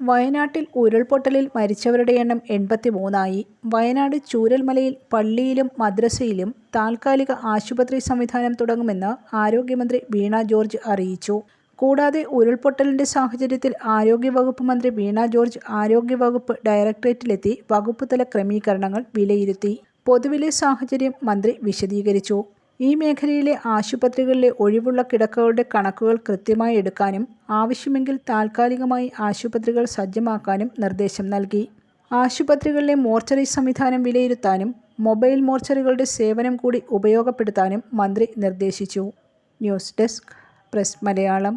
വയനാട്ടിൽ ഉരുൾപൊട്ടലിൽ മരിച്ചവരുടെ എണ്ണം എൺപത്തി മൂന്നായി വയനാട് ചൂരൽമലയിൽ പള്ളിയിലും മദ്രസയിലും താൽക്കാലിക ആശുപത്രി സംവിധാനം തുടങ്ങുമെന്ന് ആരോഗ്യമന്ത്രി വീണ ജോർജ് അറിയിച്ചു. കൂടാതെ ഉരുൾപൊട്ടലിന്റെ സാഹചര്യത്തിൽ ആരോഗ്യവകുപ്പ് മന്ത്രി വീണ ജോർജ് ആരോഗ്യവകുപ്പ് ഡയറക്ടറേറ്റിലെത്തി വകുപ്പുതല ക്രമീകരണങ്ങൾ വിലയിരുത്തി. പൊതുവിലെ സാഹചര്യം മന്ത്രി വിശദീകരിച്ചു. ഈ മേഖലയിലെ ആശുപത്രികളിലെ ഒഴിവുള്ള കിടക്കകളുടെ കണക്കുകൾ കൃത്യമായി എടുക്കാനും ആവശ്യമെങ്കിൽ താൽക്കാലികമായി ആശുപത്രികൾ സജ്ജമാക്കാനും നിർദ്ദേശം നൽകി. ആശുപത്രികളിലെ മോർച്ചറി സംവിധാനം വിലയിരുത്താനും മൊബൈൽ മോർച്ചറികളുടെ സേവനം കൂടി ഉപയോഗപ്പെടുത്താനും മന്ത്രി നിർദ്ദേശിച്ചു. News desk press Malayalam.